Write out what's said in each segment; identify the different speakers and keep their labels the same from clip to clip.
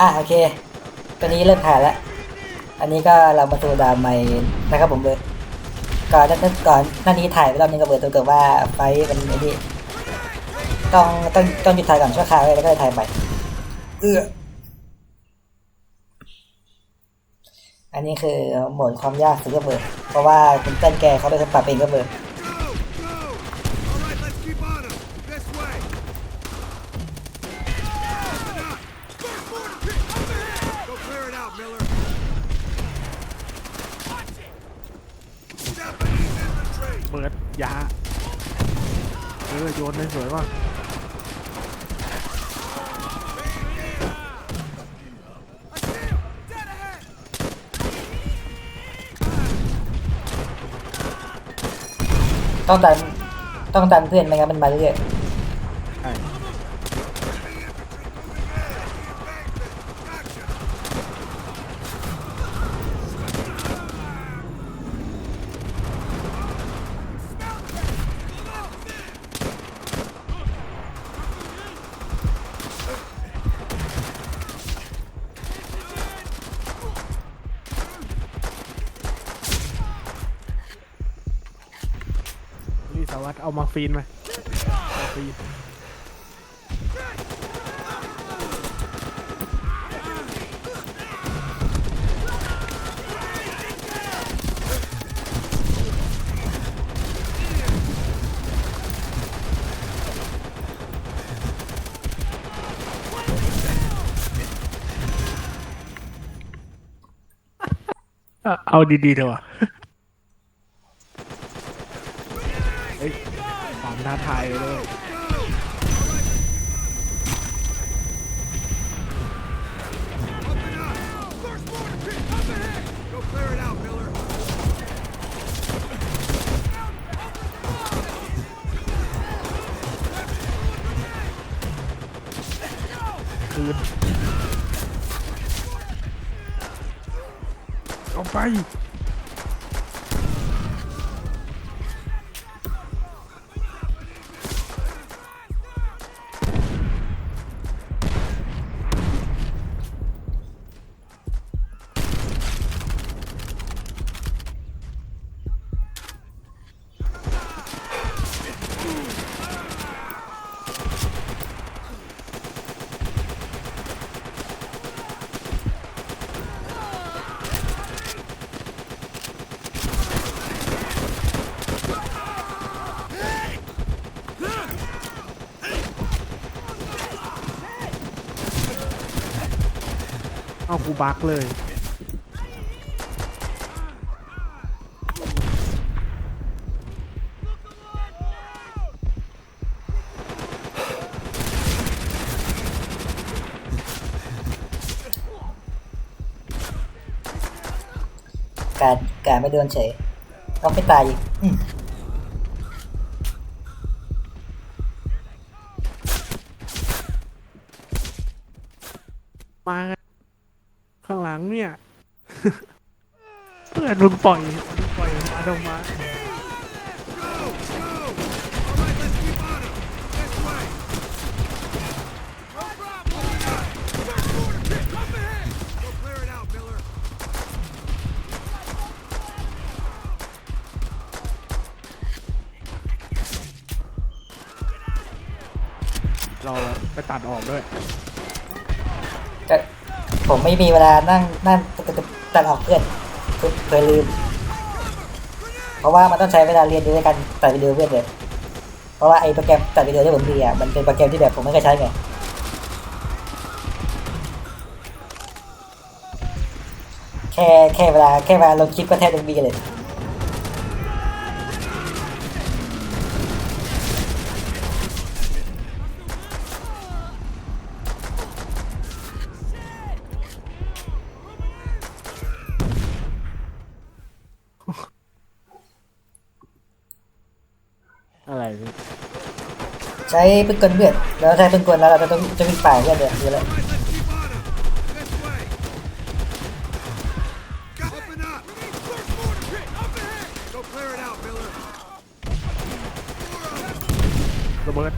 Speaker 1: อะโอเค ตอนนี้เริ่มถ่ายแล้ว อันนี้ก็เรามาสู่ดาวใหม่นะครับผมเลย ก่อนหนั้นก่อนหน้านี้ถ่ายไปรอบนึงก็เบิดตัวเกิดว่าไฟท์มันไอ้นี่ต้องต้องต้องหยุดถ่ายก่อนชั่วคราวไว้แล้วก็ถ่ายใหม่เอื้ออันนี้คือโหมดความยากสุดก็เบิดเพราะว่าคุณเต้นแกเขาเป็นคนปรับเองก็เบิด
Speaker 2: All right, let's keep on him. This way. Go clear it out, Miller. Japanese infantry.
Speaker 3: เบิร์ดยาเออโยนเลยสวยว่ะ
Speaker 2: Dead ahead.
Speaker 1: ต้องดันต้องดันเพื่อนไม่งั้นมันมาเรื่อย
Speaker 3: ใช่ นี่สารวัตรเอามา ฟีนไหมมาฟีนเอาดีๆเถอะ เเอากูบักเลย แกา
Speaker 1: รกไม่โดนเฉยต้องไม่ตายอีกอืม
Speaker 3: มาข้างหลังเนี่ย เพื่อนมึงปล่อยมึงปล่อยมาดงมา
Speaker 2: All right, let's keep on him. This way. No problem. First mortar pit up ahead. Go clear it out, Miller.
Speaker 3: เราไปตัดออกด้วย
Speaker 1: ก็ผมไม่มีเวลานั่งนั่ง ตัดออกเพื่อนเพื่อลืม เพราะว่ามันต้องใช้เวลาเรียนรู้ในการตัดวิดีโอเพื่อนเลยเพราะว่าไอ้โปรแกรมตัดวิดีโอที่ผมเรียนอะมันเป็นโปรแกรมที่แบบผมไม่เคยใช้ไงแค่แค่เวลาแค่เวลาลงคลิปก็แทบจะมีเลย ใช้ปืนกลเพื่อนแล้วใช้ปืนกลแล้วเราจะต้องจะวิ่งป่าเพื่อนเลยคืออะไร
Speaker 2: All right, let's keep on him. This way. Open up. First mortar pit up ahead. Go clear it out, Miller.
Speaker 3: ระเบิด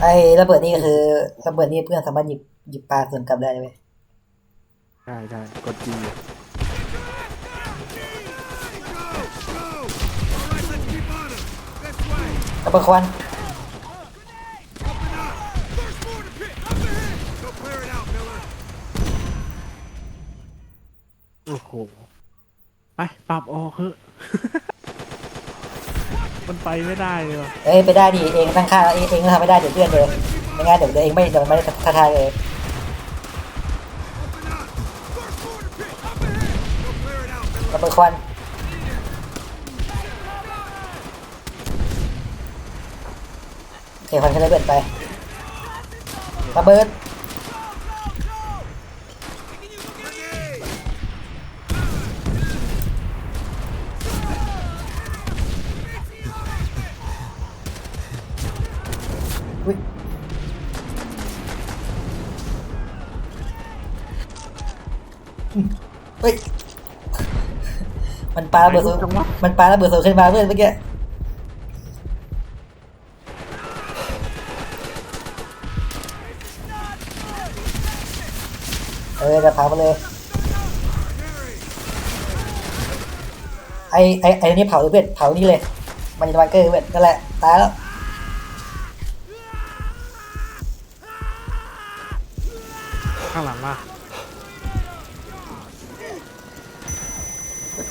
Speaker 1: ไอ้ระเบิดนี่ก็คือระเบิดนี่เพื่อนสามารถหยิบหยิบปลาส่วนกลับได้เลย
Speaker 3: ใช่ใช่กดจี
Speaker 1: ระเบิดควัน
Speaker 2: Open up. First mortar pit. Up ahead. Go clear it out, Miller.
Speaker 3: โอ้โห ไปปรับออกเถอะมันไปไม่ได้เลยว่ะ
Speaker 1: เอ้ยไปได้ดิเองตั้งค่าเองเองก็ทำไม่ได้เดี๋ยวเพื่อนเลยไม่งั้นเดี๋ยวเดี๋ยวเองไม่เดี๋ยวมันไม่ได้ทักทายเลย
Speaker 2: Open up. First mortar pit. Up ahead. Go clear it out, Miller.
Speaker 1: ระเบิดควัน เคควันขึ้นระเบิดไประเบิด
Speaker 2: Grenade.
Speaker 1: อุ๊ยเฮ้ย มันปาระเบิดสูงมันปาระเบิดสูงขึ้นมาเพื่อนเมื่อกี้ เออจะเผาไปเลยไอไอไอนี่เผาเลยเพื่อนเผานี่เลย มันจะมาเกอร์เพื่อนนั่นแหละตายแล้ว
Speaker 3: ข้างหลังมา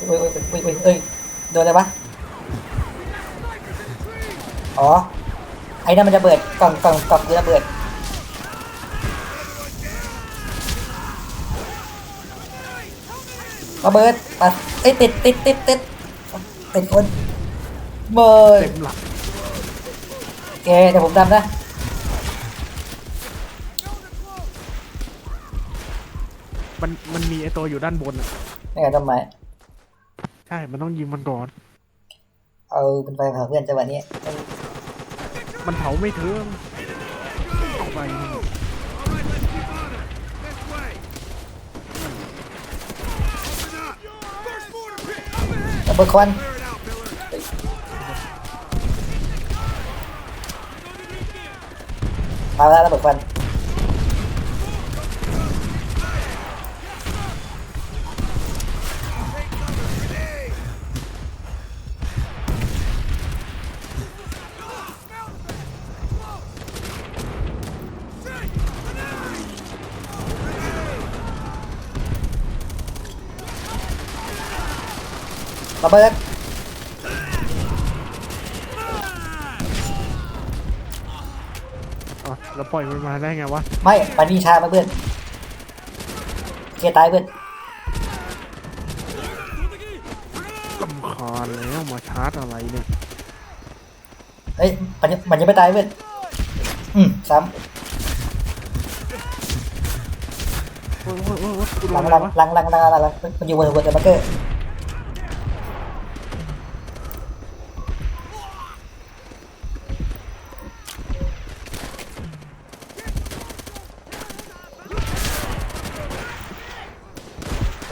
Speaker 1: อุ้ยอุ้ยอุ้ยอุ้ยเอ้ยโดนอะไรวะอ๋อไอ้นั่นมันจะเบิดกล่องกล่องกล่องคือระเบิด ระเบิดปัดเอ้ยติดติดติดติดติดคนเบิด
Speaker 3: เต็มหลัง
Speaker 1: โอเคเดี๋ยวผมดำนะ
Speaker 3: มันมันมีไอตัวอยู่ด้านบนอะ
Speaker 1: ไม่งั้นทำไม
Speaker 3: ใช่ มันต้องยิงมันก่อน
Speaker 1: เอาเป็นไฟเผาเพื่อนจังหวะนี้มัน
Speaker 3: มันเผาไม่ถึง
Speaker 2: Up ahead.
Speaker 1: ระเบิด ระเบิดควันระเบิด
Speaker 3: อ๋อแล้วปล่อยมันมาได้ไงวะ
Speaker 1: ไม่มันมีชามาเพื่อนเกียร์ตายเพื่อน
Speaker 3: ลำคาญแล้วมาชาร์จอะไรเนี่ย
Speaker 1: เฮ้ยมันยังมันยังไม่ตายเพื่อนอืมซ้
Speaker 3: โอ้ยโอ้ยโอ้ยโอ้ยกูำโด
Speaker 1: ลั
Speaker 3: น
Speaker 1: ง
Speaker 3: อะไร
Speaker 1: ลัง
Speaker 3: วะ
Speaker 1: ลังลังลังลังลังมันอยู่บนหัวเดอะบัคเกอร์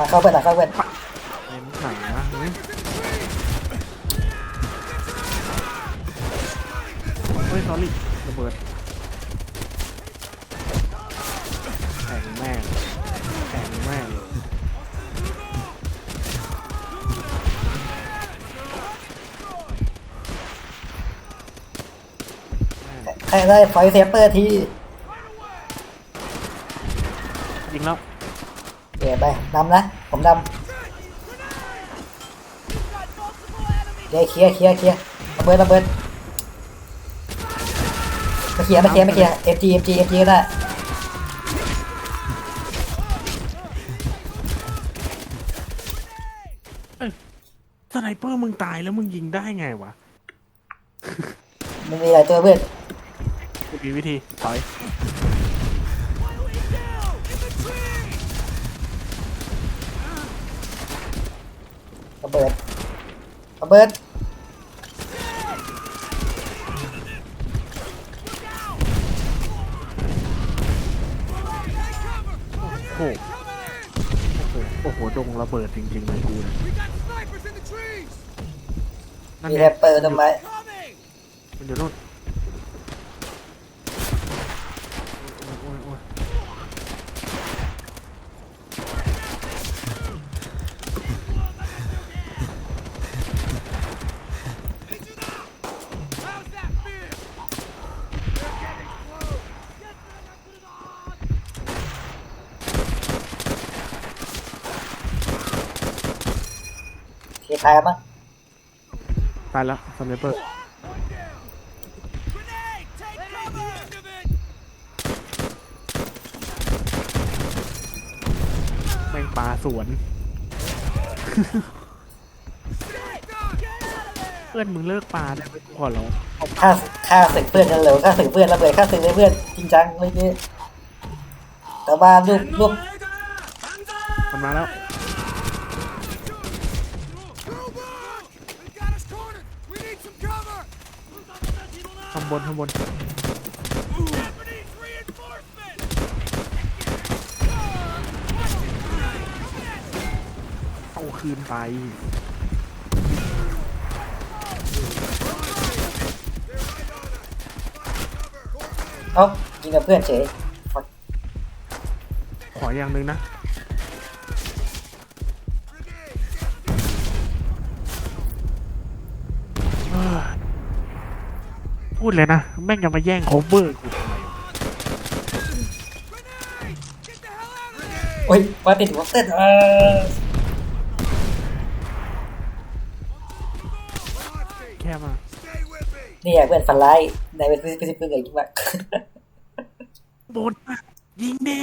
Speaker 1: เข้าเพื่อนหลังเข้าเพื่อน
Speaker 3: เห็นไหนวะเฮ้ยเฮ้ยสอรี่ระเบิดแข่งแม่งแข่งแม่ง
Speaker 1: ใครได้ไฟเซฟเปอร์ที
Speaker 3: ยิงแล้ว
Speaker 1: เดี๋ยวไปนำนะ ผมนำเดี๋ยวเคลียร์เคลียร์เคลียร์ระเบิดระเบิดไม่เคลียร์ไม่เคลียร์ไม่เคลียร์ FG FG FG ก็ได้
Speaker 3: สไนเปอร์มึงตายแล้วมึงยิงได้ไงวะ
Speaker 1: มันมีหลายตัวเพื่อน
Speaker 3: กูมีวิธีถอย
Speaker 1: ระเบิดระเบิด
Speaker 3: โอ้โหโอ้โหดงระเบิดจริงๆเลยกูเนี่ย
Speaker 1: มีแรปเปอร์ทำไม
Speaker 3: มันอยู่นู่น
Speaker 1: ตายแล้วมั้ง
Speaker 3: ตายแล้วสไนเปอร์
Speaker 2: Grenade! Take cover! End of it!
Speaker 3: แม่งปลาสวน เพื่อนมึงเลิกปลาได้ไหมขอร้อง
Speaker 1: ฆ่าฆ่าศึกเพื่อนกันเหลวฆ่าศึกเพื่อนระเบิดฆ่าศึกเพื่อนจริงจังเมื่อกี้แต่ว่ารูปรูป
Speaker 3: มันมาแล้วางบนข้างบน
Speaker 2: Japanese reinforcement!
Speaker 3: เอาคืนไป
Speaker 1: เอ้ายิงกับเพื่อนเฉย
Speaker 3: ขออย่างหนึ่งนะ พูดเลยนะ แม่งจะมาแย่งโคเวอร์กูทำไม
Speaker 2: Get the hell out of there!
Speaker 1: โอ้ยมาติดหัวเต้นเออ
Speaker 3: แค่มา
Speaker 2: Stay with me!
Speaker 1: นี่แหละเพื่อนฝันร้ายในเป็นพิซิพิซิเพื่อนไงคิดว่า
Speaker 3: บนยิงดิ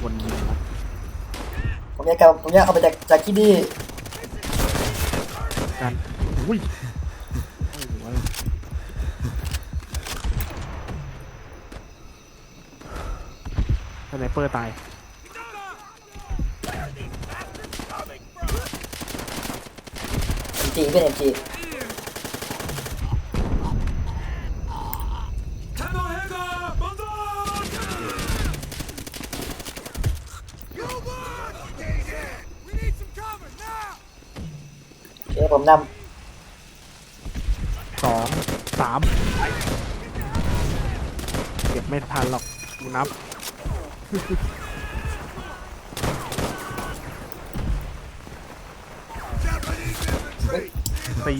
Speaker 3: คนยิงวะ
Speaker 1: ผมอยากเอาผมอยากเอาไปจากจากที่นี่
Speaker 3: กัน อุ้ยสไนเปอร์ตาย
Speaker 1: จีเพื่อนเอ็มจี
Speaker 2: Go on! Stay dead! We need some cover now!
Speaker 1: โอเคผมน
Speaker 3: สองสามเก็บ ไม่ทันหรอกดูนับ
Speaker 2: Japanese infantry!
Speaker 3: ตี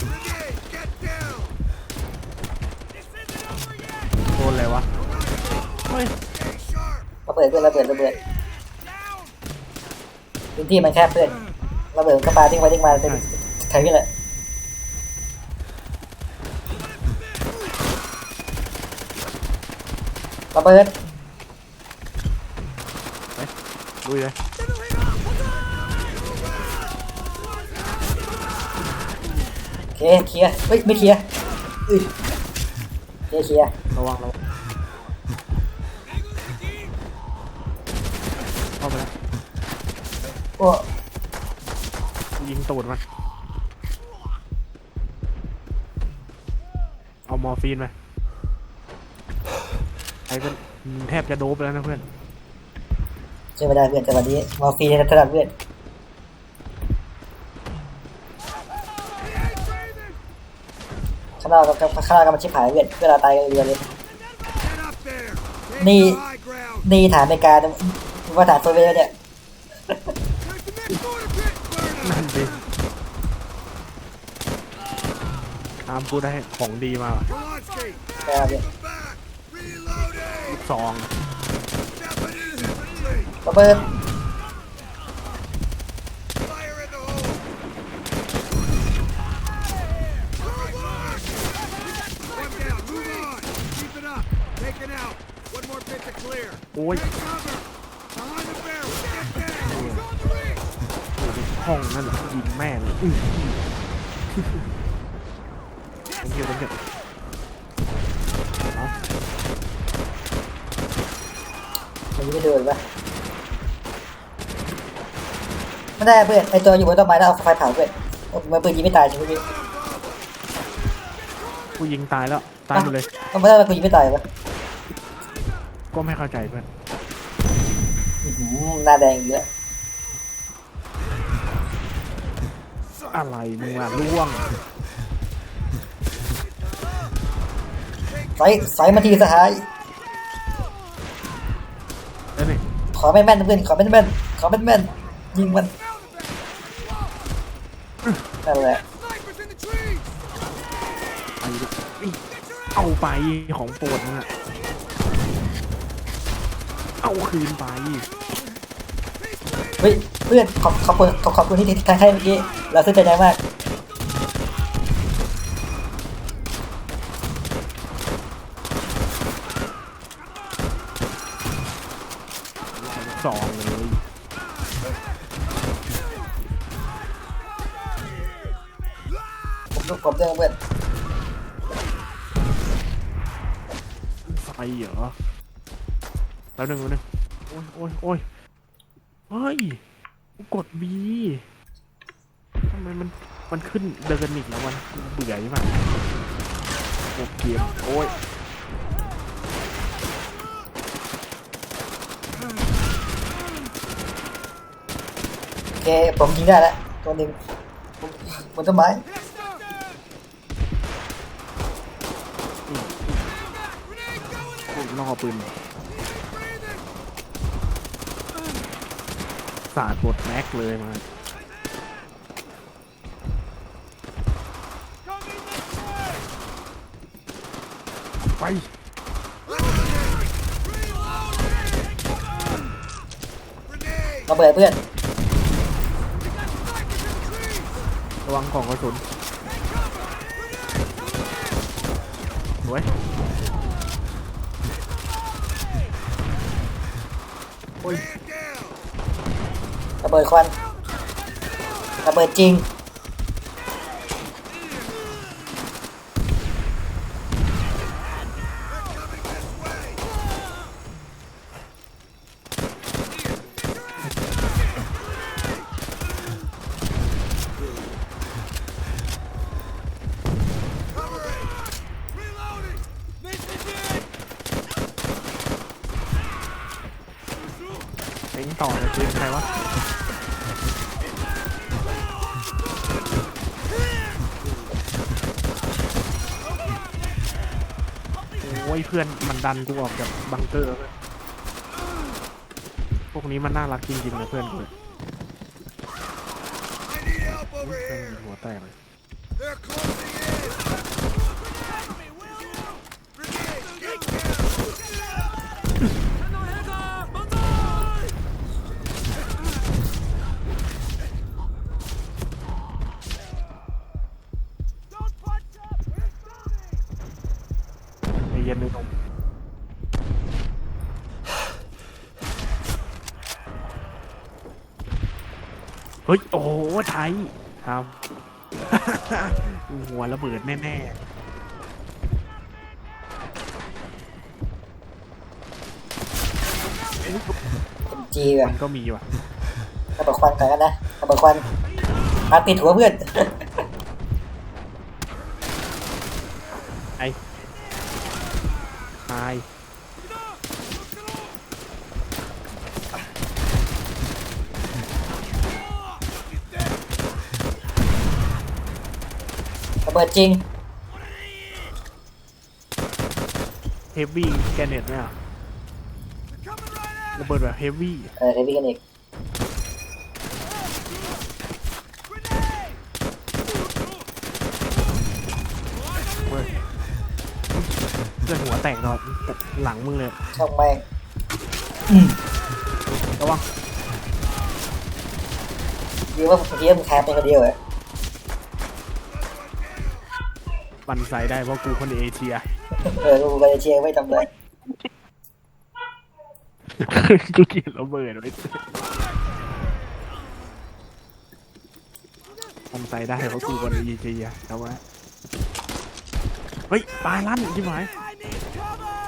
Speaker 2: Grenade! Get down!
Speaker 3: โดนอะไรวะ เฮ้ย
Speaker 2: Stay sharp! ำ
Speaker 1: ระเบิดเพื่อนระเบิดระเบิด
Speaker 2: Down!
Speaker 1: พื้นที่มันแคบเพื่อน ระเบิดก็ปาทิ้งไปทิ้งมาเป็นแค่นี้แหละระเบิด
Speaker 3: ลุยเลย
Speaker 1: โอเคเคลียร์เฮ้ยไม่เคลียร์อุ้ยเคลียร์เคลียร์
Speaker 3: ระวังระวัง ยิงตูดมัน เอามอร์ฟีนไปไอ้เป็นแทบจะโดบแล้วนะเพื่อน
Speaker 1: ช่วยไม่ได้เพื่อนแต่วันนี้มอร์ฟีนถนัดเพื่อนข้างนอกกับข้างนอกกับมันชิบหายเพื่อนเวลาตายกันเรือเลย
Speaker 2: Get up there! Take
Speaker 1: Ni-
Speaker 2: the high ground!
Speaker 1: นี่ฐานอเมกาว่าฐานโซเวียตเนี่ย
Speaker 2: There's the next border pit! Burn
Speaker 3: นั่นดิตามกูได้ของดีมาว่ะ
Speaker 2: Kowalski!
Speaker 1: แค่เนี่ย
Speaker 2: Come back! Reloading!
Speaker 3: ลูกซอง
Speaker 2: Japanese infantry!
Speaker 1: ระเบิด
Speaker 2: Fire in the hole! One down, move on! Keep it up! Take it out! One more pit to clear!
Speaker 3: โอ้ย
Speaker 2: Take cover! Behind the barrel! Get down! He's on the ring!
Speaker 3: ห้องนั่นยิงแม่เลยอื้อผมเกี่ย วผมเกี่ยวเอา
Speaker 1: มันยิงไม่โดนปะไม่ได้เพื่อนไอตัวอยู่บนต้นไม้แล้วเอาไฟเผาเพื่อนมันปืนยิงไม่ตายใช่ไหมพี่
Speaker 3: กูยิงตายแล้ว ตายหมดเลย
Speaker 1: มันไม่ได้มันปืนยิงไม่ตายวะ
Speaker 3: ก็ไม่เข้าใจเพื่อน
Speaker 1: อื้อหือหน้าแดงเยอะ
Speaker 3: อะไรมึงอะล่วง
Speaker 1: ใส่ใส่มาทีสหาย
Speaker 3: แล้วนี่
Speaker 1: ขอแม่นแม่นๆเพื่อนขอแม่นแม่นๆขอแม่นแม่นๆยิงมันนั่นแหละ
Speaker 2: Snipers in the trees!
Speaker 3: เอาไปของโปรดมึงอะเอาคืนไป
Speaker 1: เฮ้ยเพื่อนขอบขอบคุณขอบขอบคุณที่ที่ทางให้เมื่อกี้เราซื้อใจใจมาก
Speaker 3: ไฟเหรอแล้วหนึ่งแล้วหนึ่งโอ้ยโอ้ยโอ้ยเฮ้ยกูกดบีทำไมมันมันขึ้นเดินอีกแล้ววันเบื่อใช่ไหมโอ้เกมโอ้ย
Speaker 1: โอเคผมยิงได้แล้วตัวหนึ่งบนต้นไม้
Speaker 3: กูล่อปืนสาดบทแม็กเลยมาไป
Speaker 1: ระเบิดเพื่อน
Speaker 3: ระวังของกระสุนสวยโอ้ย
Speaker 1: ระเบิดควันระเบิดจริง
Speaker 3: ต่อเลยปืนใครวะโอ้ยเพื่อนมันดันกูออกจากบังเกอร์เลยพวกนี้มันน่ารักจริงๆนะเพื่อนกู
Speaker 2: I need help
Speaker 3: เพื่อน
Speaker 2: here!
Speaker 3: หัวแตกเลย ย็นนึงตรงเฮ้ย โอ้โหไทยครับ หัวระเบิดแน่
Speaker 1: เป็นจีแบ
Speaker 3: ๆ
Speaker 1: บ
Speaker 3: มันก็มีว่ะ
Speaker 1: ระเบิดควันก่อนกันนะระเบิดควันมาติดหัวเพื่อน
Speaker 3: ไอ้ไาย
Speaker 1: ระเบิดจริง
Speaker 3: เฮฟวี่แกเน็ตเนี่ย
Speaker 2: They're coming right at
Speaker 3: ระเบิดแบบเฮฟวี่
Speaker 1: เออเฮฟวี่กันอีก
Speaker 3: เว้ยเพื่อนหัวแตกนอนหลังมึงเลย
Speaker 1: ช่องแม่ง
Speaker 3: ระวัง
Speaker 1: ดีว่าเมื่อกี้มึงแคปเป็นคนเดียวเหรอ
Speaker 3: บันไซได้เพราะกูคนเอเชีย
Speaker 1: เออกูไปเชียร์ไม่ทำเลย
Speaker 3: กูเกลียดระเบิดไว้บันไซได้เพราะกูคนเอเชียเอาไว้เฮ้ยปลาลั่นชิบหาย
Speaker 2: I need cover!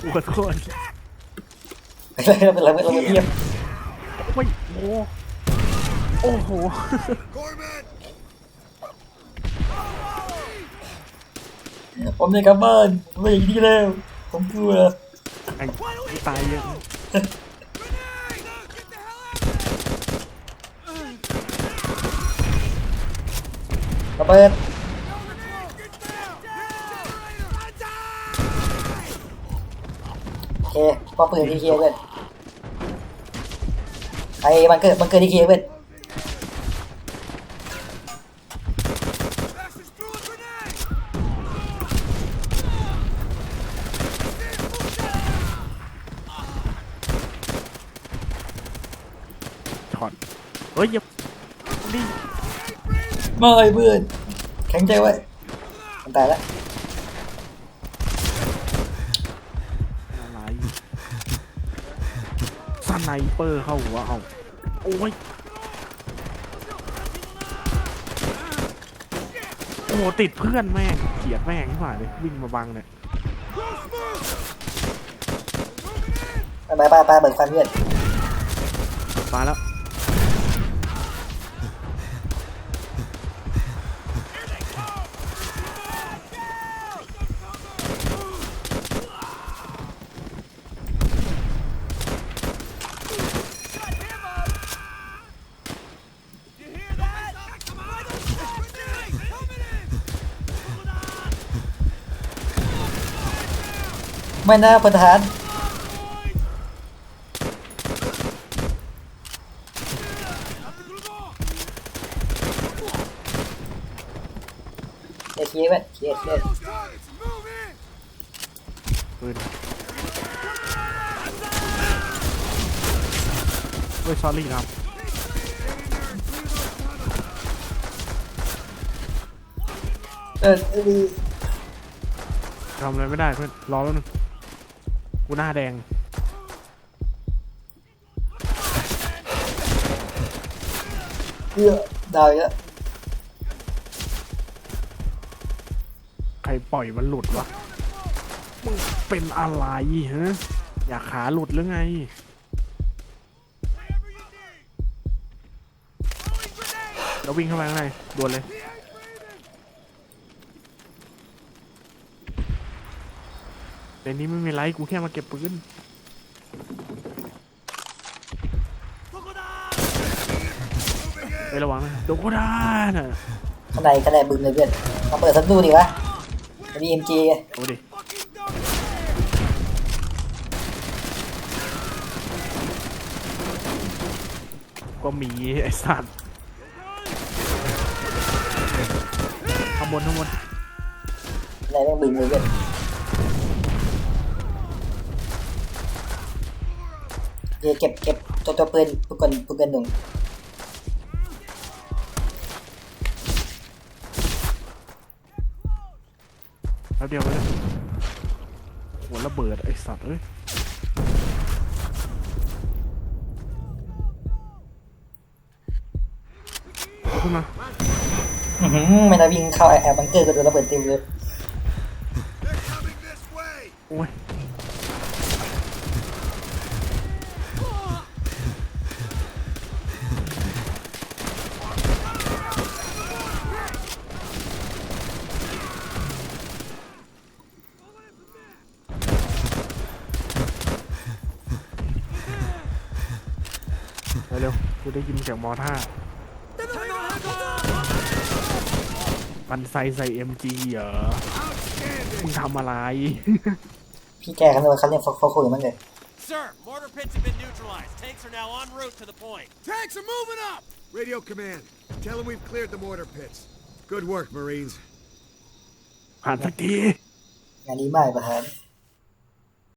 Speaker 3: กูขอโทษ
Speaker 1: เราเป็นเราเป็นเราเป็นเทียบ
Speaker 3: เฮ้ยโอ้โหโอ้โห
Speaker 1: ผมในกลับบ้านผมไม่อย่างนี้แล้ว ผมกลัว
Speaker 3: ไอ้ตายเยอะ
Speaker 2: Grenade! Get the hell out!
Speaker 1: ระเบิด
Speaker 2: Get down! Down!
Speaker 1: โอเคพอปืนที่เคลียร์เพื่อนไอ้บังเกิดบังเกิดที่เคลียร์เพื่อน
Speaker 3: ยอย่าดิ
Speaker 1: ไม่เพื่อนแข็งใจไว้มันตายแล้ว
Speaker 3: อะไรสไนเปอร์เข้าหัวเอาโอ้ยโอ้โหติดเพื่อนแม่งเกลียดแม่งที่ผ่านเลยวิ่งมาบังเนี่ย
Speaker 1: ไปไปไปเบิกควันเพื่อน
Speaker 3: มาแล้ว
Speaker 1: ไม่น่าพลทหารเดี๋ยวเคลี ยร์ไว้เคลียร์เคลียร์
Speaker 2: Those targets, move in!
Speaker 3: ปืนเฮ้ย sorry นะครับ
Speaker 1: เออเออ
Speaker 3: ทำอะไรไม่ได้เพื่อนรอแป๊บนึง กูหน้าแดง
Speaker 1: เอื้อดาวเยอะ
Speaker 3: ใครปล่อยมันหลุดวะมึงเป็นอะไรฮะอยากขาหลุดหรือไง แล้ววิ่งเข้าไปข้างในด่วนเลย ในนี้ไม่มีไรกูแค่มาเก็บปืนไประวังนะโดโกดาน่ะ
Speaker 1: ข้างในข้างในบึงเลยเพื่อนมาเปิดสักดูดิวะมีเอ็มจี
Speaker 3: เอาดิก็มีไอ้สัตว์ข้างบนข้างบน
Speaker 1: ข้างในแม่งบึงเลยเพื่อน เดี๋ยวเก็บเก็บตัวตัวปืนปืนกลปืนกลหนุ่ม
Speaker 3: แป๊บเดียวไปเลยหัวระเบิดไอ้สัตว์เอ้ยเอาขึ้นมา
Speaker 1: อื้อหือไม่น่าวิ่งเข้าแอร์บังเกอร์ก็โดนระเบิดเต็มเลย
Speaker 3: ยินเสียงมอท่ามันใส่ใส่ MG เหรอ
Speaker 2: Outstanding!
Speaker 3: มึงทำอะไร
Speaker 1: พี่แกเขาเลยเขาเรียกโฟกัสอยู่มั้งเลย
Speaker 4: Sir, mortar pits have been neutralized. Tanks are now en route to the point.
Speaker 2: Tanks are moving up! Radio command, tell them we've cleared the mortar pits. Good work, Marines.
Speaker 3: ผ่านสักที
Speaker 1: งานนี้มากประธาน